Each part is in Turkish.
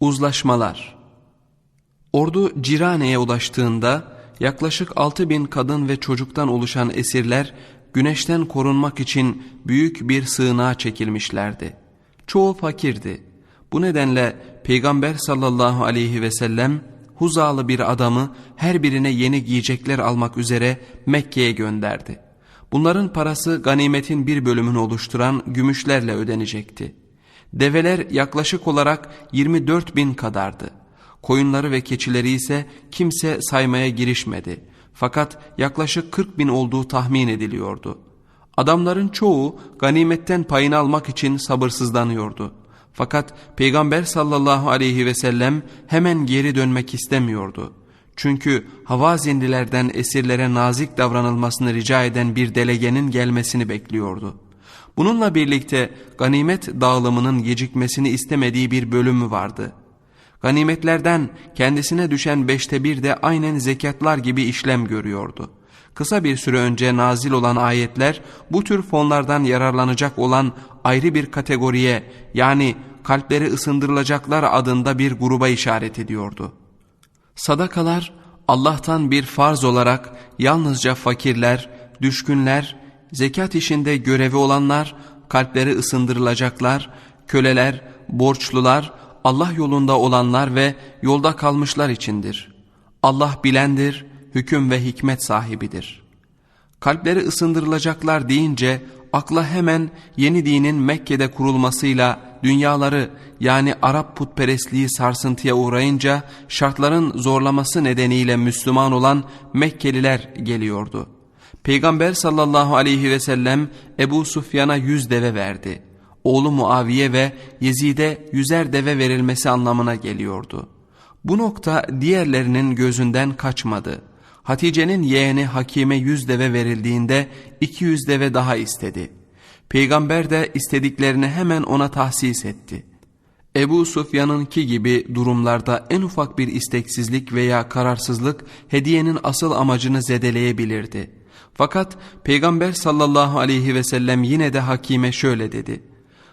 Uzlaşmalar Ordu Cirane'ye ulaştığında yaklaşık 6 bin kadın ve çocuktan oluşan esirler güneşten korunmak için büyük bir sığınağa çekilmişlerdi. Çoğu fakirdi. Bu nedenle Peygamber sallallahu aleyhi ve sellem Huzalı bir adamı her birine yeni giyecekler almak üzere Mekke'ye gönderdi. Bunların parası ganimetin bir bölümünü oluşturan gümüşlerle ödenecekti. Develer yaklaşık olarak 24 bin kadardı. Koyunları ve keçileri ise kimse saymaya girişmedi. Fakat yaklaşık 40 bin olduğu tahmin ediliyordu. Adamların çoğu ganimetten payını almak için sabırsızlanıyordu. Fakat Peygamber sallallahu aleyhi ve sellem hemen geri dönmek istemiyordu. Çünkü Havazinlilerden esirlere nazik davranılmasını rica eden bir delegenin gelmesini bekliyordu. Bununla birlikte ganimet dağılımının gecikmesini istemediği bir bölümü vardı. Ganimetlerden kendisine düşen beşte bir de aynen zekatlar gibi işlem görüyordu. Kısa bir süre önce nazil olan ayetler bu tür fonlardan yararlanacak olan ayrı bir kategoriye yani kalpleri ısındırılacaklar adında bir gruba işaret ediyordu. Sadakalar Allah'tan bir farz olarak yalnızca fakirler, düşkünler, zekat işinde görevi olanlar, kalpleri ısındırılacaklar, köleler, borçlular, Allah yolunda olanlar ve yolda kalmışlar içindir. Allah bilendir, hüküm ve hikmet sahibidir. Kalpleri ısındırılacaklar deyince akla hemen yeni dinin Mekke'de kurulmasıyla dünyaları yani Arap putperestliği sarsıntıya uğrayınca şartların zorlaması nedeniyle Müslüman olan Mekkeliler geliyordu. Peygamber sallallahu aleyhi ve sellem Ebu Sufyan'a yüz deve verdi. Oğlu Muaviye ve Yezid'e yüzer deve verilmesi anlamına geliyordu. Bu nokta diğerlerinin gözünden kaçmadı. Hatice'nin yeğeni Hakime yüz deve verildiğinde iki yüz deve daha istedi. Peygamber de istediklerini hemen ona tahsis etti. Ebu Sufyan'ınki gibi durumlarda en ufak bir isteksizlik veya kararsızlık hediyenin asıl amacını zedeleyebilirdi. Fakat Peygamber sallallahu aleyhi ve sellem yine de Hakime şöyle dedi.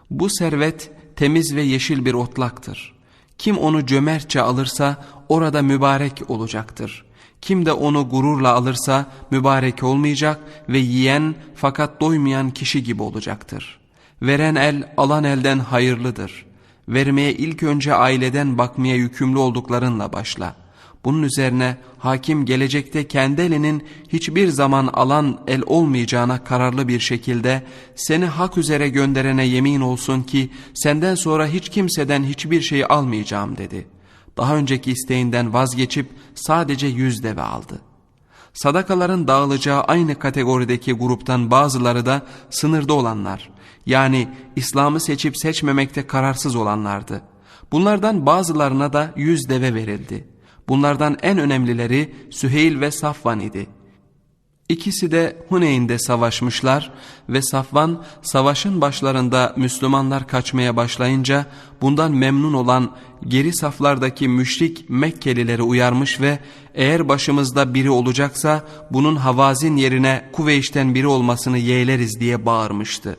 Bu servet temiz ve yeşil bir otlaktır. Kim onu cömertçe alırsa orada mübarek olacaktır. Kim de onu gururla alırsa mübarek olmayacak ve yiyen fakat doymayan kişi gibi olacaktır. Veren el alan elden hayırlıdır. Vermeye ilk önce aileden bakmaya yükümlü olduklarınla başla. Bunun üzerine hakim gelecekte kendi elinin hiçbir zaman alan el olmayacağına kararlı bir şekilde seni hak üzere gönderene yemin olsun ki senden sonra hiç kimseden hiçbir şeyi almayacağım dedi.'' daha önceki isteğinden vazgeçip sadece yüz deve aldı. Sadakaların dağılacağı aynı kategorideki gruptan bazıları da sınırda olanlar, yani İslam'ı seçip seçmemekte kararsız olanlardı. Bunlardan bazılarına da yüz deve verildi. Bunlardan en önemlileri Süheyl ve Safvan idi. İkisi de Huneyn'de savaşmışlar ve Safvan savaşın başlarında Müslümanlar kaçmaya başlayınca bundan memnun olan geri saflardaki müşrik Mekkelileri uyarmış ve eğer başımızda biri olacaksa bunun Havazin yerine Kuveyş'ten biri olmasını yeğleriz diye bağırmıştı.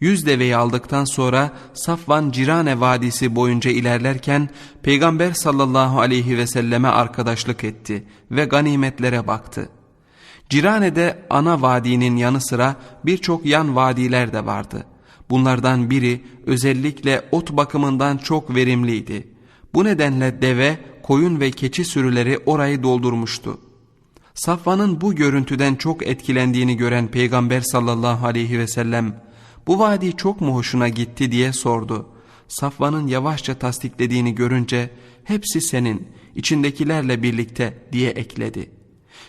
Yüz deveyi aldıktan sonra Safvan Cirane Vadisi boyunca ilerlerken Peygamber sallallahu aleyhi ve selleme arkadaşlık etti ve ganimetlere baktı. Cirane'de ana vadinin yanı sıra birçok yan vadiler de vardı. Bunlardan biri özellikle ot bakımından çok verimliydi. Bu nedenle deve, koyun ve keçi sürüleri orayı doldurmuştu. Safvan'ın bu görüntüden çok etkilendiğini gören Peygamber sallallahu aleyhi ve sellem bu vadi çok mu hoşuna gitti diye sordu. Safvan'ın yavaşça tasdiklediğini görünce hepsi senin içindekilerle birlikte diye ekledi.''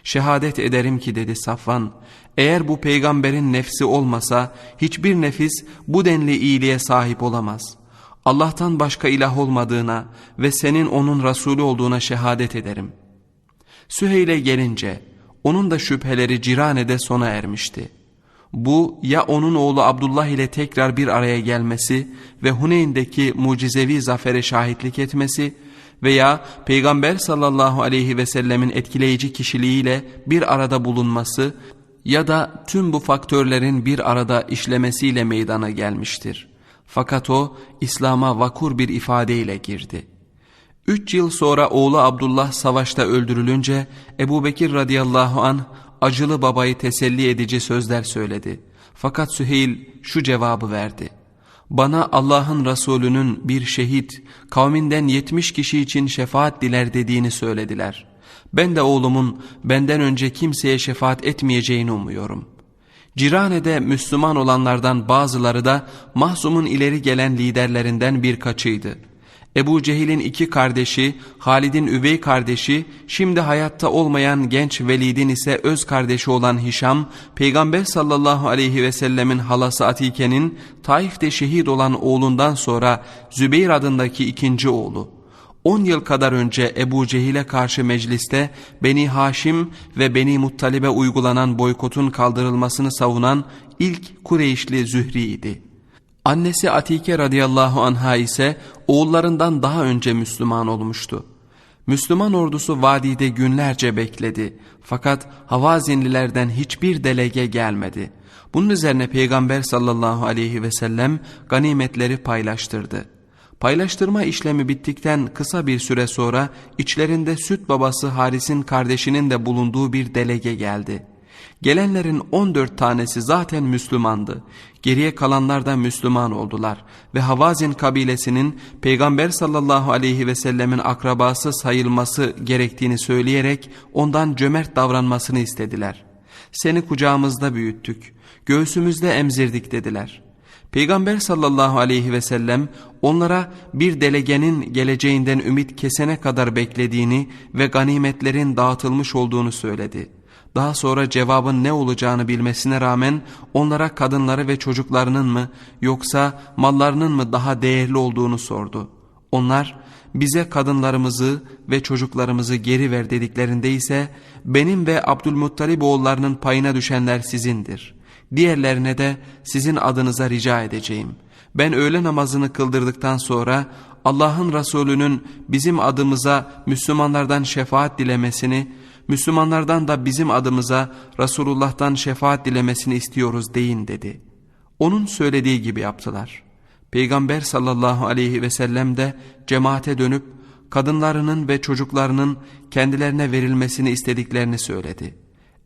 Şehadet ederim ki dedi Safvan, eğer bu peygamberin nefsi olmasa hiçbir nefis bu denli iyiliğe sahip olamaz. Allah'tan başka ilah olmadığına ve senin onun Resulü olduğuna şehadet ederim. Süheyl'e gelince onun da şüpheleri Cirane'de sona ermişti. Bu ya onun oğlu Abdullah ile tekrar bir araya gelmesi ve Huneyn'deki mucizevi zafere şahitlik etmesi veya Peygamber sallallahu aleyhi ve sellemin etkileyici kişiliğiyle bir arada bulunması ya da tüm bu faktörlerin bir arada işlemesiyle meydana gelmiştir. Fakat o İslam'a vakur bir ifadeyle girdi. Üç yıl sonra oğlu Abdullah savaşta öldürülünce Ebu Bekir radıyallahu an acılı babayı teselli edici sözler söyledi. Fakat Süheyl şu cevabı verdi. Bana Allah'ın Resulü'nün bir şehit kavminden yetmiş kişi için şefaat diler dediğini söylediler. Ben de oğlumun benden önce kimseye şefaat etmeyeceğini umuyorum. Cirane'de Müslüman olanlardan bazıları da Mahzum'un ileri gelen liderlerinden birkaçıydı. Ebu Cehil'in iki kardeşi, Halid'in üvey kardeşi, şimdi hayatta olmayan genç Velid'in ise öz kardeşi olan Hişam, Peygamber sallallahu aleyhi ve sellemin halası Atike'nin Taif'te şehit olan oğlundan sonra Zübeyir adındaki ikinci oğlu. 10 yıl kadar önce Ebu Cehil'e karşı mecliste Beni Haşim ve Beni Muttalib'e uygulanan boykotun kaldırılmasını savunan ilk Kureyşli Zühri idi. Annesi Atike radıyallahu anha ise oğullarından daha önce Müslüman olmuştu. Müslüman ordusu vadide günlerce bekledi. Fakat Havazinlilerden hiçbir delege gelmedi. Bunun üzerine Peygamber sallallahu aleyhi ve sellem ganimetleri paylaştırdı. Paylaştırma işlemi bittikten kısa bir süre sonra içlerinde süt babası Haris'in kardeşinin de bulunduğu bir delege geldi. Gelenlerin 14 tanesi zaten Müslümandı. Geriye kalanlar da Müslüman oldular ve Havazin kabilesinin Peygamber sallallahu aleyhi ve sellemin akrabası sayılması gerektiğini söyleyerek ondan cömert davranmasını istediler. Seni kucağımızda büyüttük, göğsümüzde emzirdik dediler. Peygamber sallallahu aleyhi ve sellem onlara bir delegenin geleceğinden ümit kesene kadar beklediğini ve ganimetlerin dağıtılmış olduğunu söyledi.'' Daha sonra cevabın ne olacağını bilmesine rağmen onlara kadınları ve çocuklarının mı yoksa mallarının mı daha değerli olduğunu sordu. Onlar bize kadınlarımızı ve çocuklarımızı geri ver dediklerinde ise benim ve Abdülmuttalib oğullarının payına düşenler sizindir. Diğerlerine de sizin adınıza rica edeceğim. Ben öğle namazını kıldırdıktan sonra Allah'ın Resulü'nün bizim adımıza Müslümanlardan şefaat dilemesini Müslümanlardan da bizim adımıza Resulullah'tan şefaat dilemesini istiyoruz deyin dedi. Onun söylediği gibi yaptılar. Peygamber sallallahu aleyhi ve sellem de cemaate dönüp kadınlarının ve çocuklarının kendilerine verilmesini istediklerini söyledi.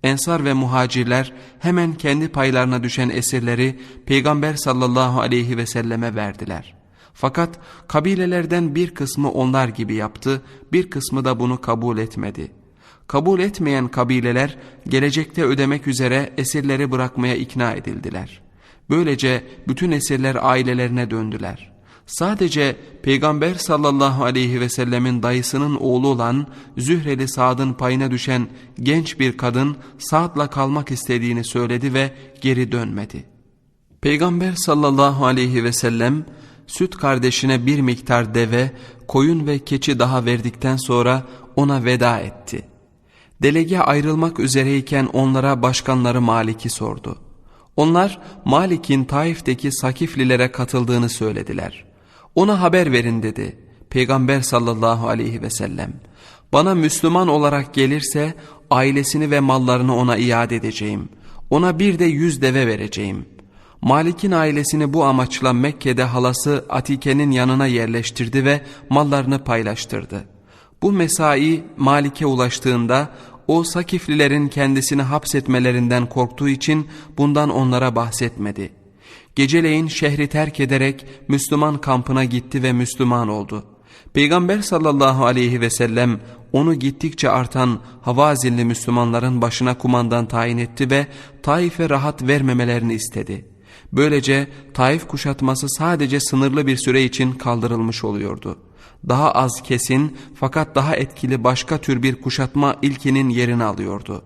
Ensar ve muhacirler hemen kendi paylarına düşen esirleri Peygamber sallallahu aleyhi ve selleme verdiler. Fakat kabilelerden bir kısmı onlar gibi yaptı, bir kısmı da bunu kabul etmedi.'' Kabul etmeyen kabileler gelecekte ödemek üzere esirleri bırakmaya ikna edildiler. Böylece bütün esirler ailelerine döndüler. Sadece Peygamber sallallahu aleyhi ve sellemin dayısının oğlu olan Zühreli Sa'd'ın payına düşen genç bir kadın Sa'd'la kalmak istediğini söyledi ve geri dönmedi. Peygamber sallallahu aleyhi ve sellem süt kardeşine bir miktar deve, koyun ve keçi daha verdikten sonra ona veda etti.'' Delege ayrılmak üzereyken onlara başkanları Malik'i sordu. Onlar Malik'in Taif'teki Sakiflilere katıldığını söylediler. Ona haber verin dedi. Peygamber sallallahu aleyhi ve sellem. Bana Müslüman olarak gelirse ailesini ve mallarını ona iade edeceğim. Ona bir de yüz deve vereceğim. Malik'in ailesini bu amaçla Mekke'de halası Atike'nin yanına yerleştirdi ve mallarını paylaştırdı. Bu mesai Malik'e ulaştığında o Sakiflilerin kendisini hapsetmelerinden korktuğu için bundan onlara bahsetmedi. Geceleyin şehri terk ederek Müslüman kampına gitti ve Müslüman oldu. Peygamber sallallahu aleyhi ve sellem onu gittikçe artan Havazilli Müslümanların başına kumandan tayin etti ve Taif'e rahat vermemelerini istedi. Böylece Taif kuşatması sadece sınırlı bir süre için kaldırılmış oluyordu daha az kesin fakat daha etkili başka tür bir kuşatma ilkinin yerini alıyordu.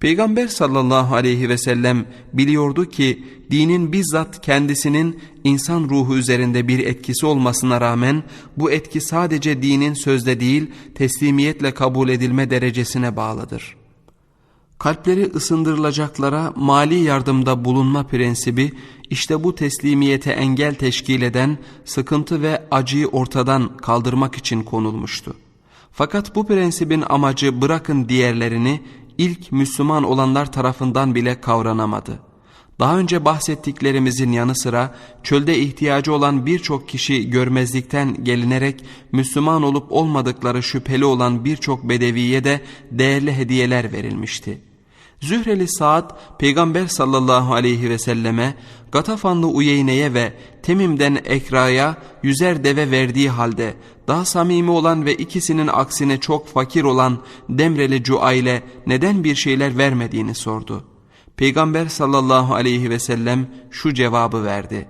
Peygamber sallallahu aleyhi ve sellem biliyordu ki dinin bizzat kendisinin insan ruhu üzerinde bir etkisi olmasına rağmen bu etki sadece dinin sözde değil teslimiyetle kabul edilme derecesine bağlıdır.'' Kalpleri ısındırılacaklara mali yardımda bulunma prensibi işte bu teslimiyete engel teşkil eden sıkıntı ve acıyı ortadan kaldırmak için konulmuştu. Fakat bu prensibin amacı bırakın diğerlerini ilk Müslüman olanlar tarafından bile kavranamadı. Daha önce bahsettiklerimizin yanı sıra çölde ihtiyacı olan birçok kişi görmezlikten gelinerek Müslüman olup olmadıkları şüpheli olan birçok bedeviye de değerli hediyeler verilmişti. Zühreli Saad Peygamber sallallahu aleyhi ve selleme Gatafanlı Uyeyne'ye ve Temim'den Ekra'ya yüzer deve verdiği halde daha samimi olan ve ikisinin aksine çok fakir olan Demreli Cuayle neden bir şeyler vermediğini sordu. Peygamber sallallahu aleyhi ve sellem şu cevabı verdi.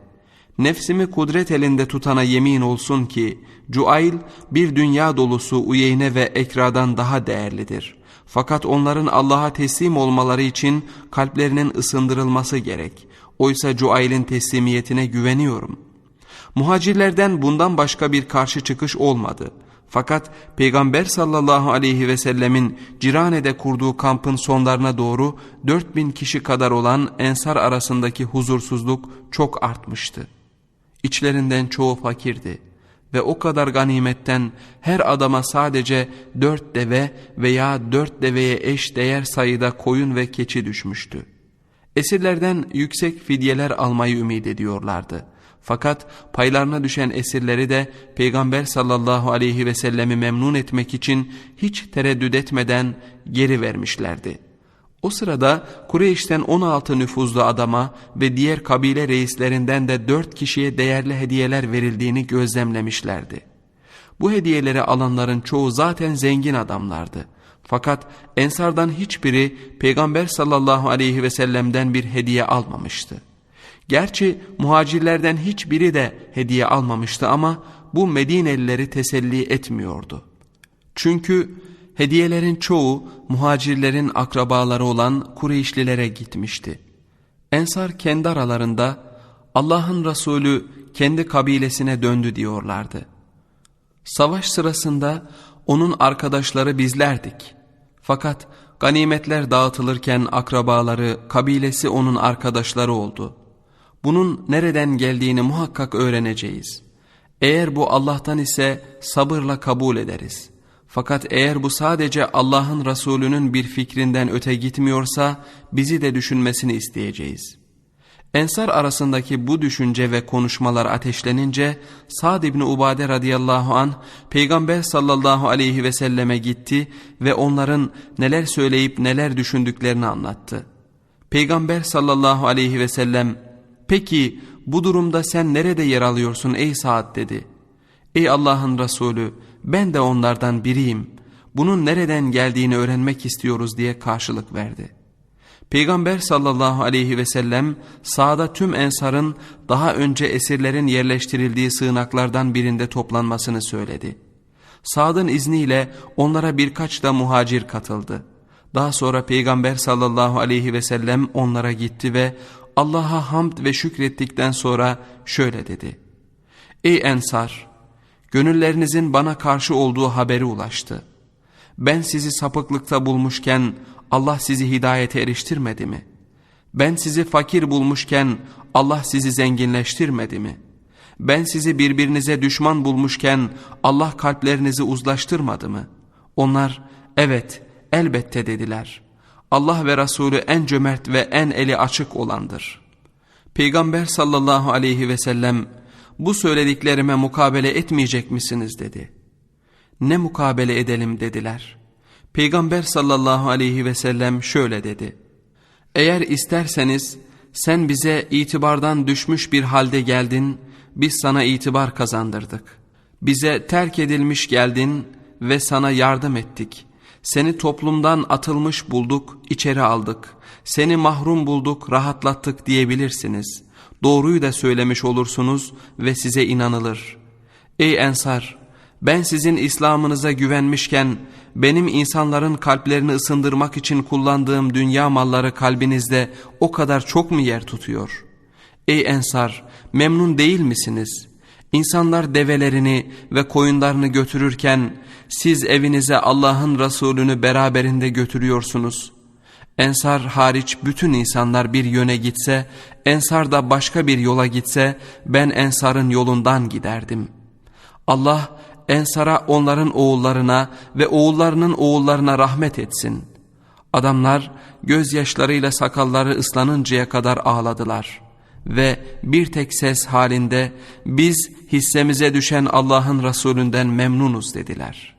Nefsimi kudret elinde tutana yemin olsun ki Cuayl bir dünya dolusu Uyeyne ve Ekra'dan daha değerlidir. Fakat onların Allah'a teslim olmaları için kalplerinin ısındırılması gerek. Oysa Cuayl'in teslimiyetine güveniyorum. Muhacirlerden bundan başka bir karşı çıkış olmadı. Fakat Peygamber sallallahu aleyhi ve sellemin Cirane'de kurduğu kampın sonlarına doğru 4000 kişi kadar olan ensar arasındaki huzursuzluk çok artmıştı. İçlerinden çoğu fakirdi ve o kadar ganimetten her adama sadece dört deve veya dört deveye eş değer sayıda koyun ve keçi düşmüştü. Esirlerden yüksek fidyeler almayı ümit ediyorlardı. Fakat paylarına düşen esirleri de Peygamber sallallahu aleyhi ve sellemi memnun etmek için hiç tereddüt etmeden geri vermişlerdi. O sırada Kureyş'ten 16 nüfuzlu adama ve diğer kabile reislerinden de 4 kişiye değerli hediyeler verildiğini gözlemlemişlerdi. Bu hediyeleri alanların çoğu zaten zengin adamlardı. Fakat ensardan hiçbiri Peygamber sallallahu aleyhi ve sellem'den bir hediye almamıştı. Gerçi muhacirlerden hiçbiri de hediye almamıştı ama bu Medinelileri teselli etmiyordu. Çünkü hediyelerin çoğu muhacirlerin akrabaları olan Kureyşlilere gitmişti. Ensar kendi aralarında Allah'ın Resulü kendi kabilesine döndü diyorlardı. Savaş sırasında onun arkadaşları bizlerdik. Fakat ganimetler dağıtılırken akrabaları, kabilesi onun arkadaşları oldu.'' Bunun nereden geldiğini muhakkak öğreneceğiz. Eğer bu Allah'tan ise sabırla kabul ederiz. Fakat eğer bu sadece Allah'ın Resulü'nün bir fikrinden öte gitmiyorsa bizi de düşünmesini isteyeceğiz. Ensar arasındaki bu düşünce ve konuşmalar ateşlenince Sa'd ibn Ubade radıyallahu an Peygamber sallallahu aleyhi ve selleme gitti ve onların neler söyleyip neler düşündüklerini anlattı. Peygamber sallallahu aleyhi ve sellem Peki bu durumda sen nerede yer alıyorsun ey Saad dedi. Ey Allah'ın Resulü ben de onlardan biriyim. Bunun nereden geldiğini öğrenmek istiyoruz diye karşılık verdi. Peygamber sallallahu aleyhi ve sellem sağda tüm ensarın daha önce esirlerin yerleştirildiği sığınaklardan birinde toplanmasını söyledi. Sa'd'ın izniyle onlara birkaç da muhacir katıldı. Daha sonra Peygamber sallallahu aleyhi ve sellem onlara gitti ve Allah'a hamd ve şükrettikten sonra şöyle dedi. Ey Ensar! Gönüllerinizin bana karşı olduğu haberi ulaştı. Ben sizi sapıklıkta bulmuşken Allah sizi hidayete eriştirmedi mi? Ben sizi fakir bulmuşken Allah sizi zenginleştirmedi mi? Ben sizi birbirinize düşman bulmuşken Allah kalplerinizi uzlaştırmadı mı? Onlar evet elbette dediler. Allah ve Resulü en cömert ve en eli açık olandır. Peygamber sallallahu aleyhi ve sellem bu söylediklerime mukabele etmeyecek misiniz dedi. Ne mukabele edelim dediler. Peygamber sallallahu aleyhi ve sellem şöyle dedi. Eğer isterseniz sen bize itibardan düşmüş bir halde geldin, biz sana itibar kazandırdık. Bize terk edilmiş geldin ve sana yardım ettik.'' Seni toplumdan atılmış bulduk, içeri aldık. Seni mahrum bulduk, rahatlattık diyebilirsiniz. Doğruyu da söylemiş olursunuz ve size inanılır. Ey Ensar! Ben sizin İslam'ınıza güvenmişken benim insanların kalplerini ısındırmak için kullandığım dünya malları kalbinizde o kadar çok mu yer tutuyor? Ey Ensar! Memnun değil misiniz?'' İnsanlar develerini ve koyunlarını götürürken siz evinize Allah'ın Resulünü beraberinde götürüyorsunuz. Ensar hariç bütün insanlar bir yöne gitse, Ensar da başka bir yola gitse ben Ensar'ın yolundan giderdim. Allah Ensar'a onların oğullarına ve oğullarının oğullarına rahmet etsin. Adamlar gözyaşlarıyla sakalları ıslanıncaya kadar ağladılar ve bir tek ses halinde biz hissemize düşen Allah'ın Resulünden memnunuz dediler.''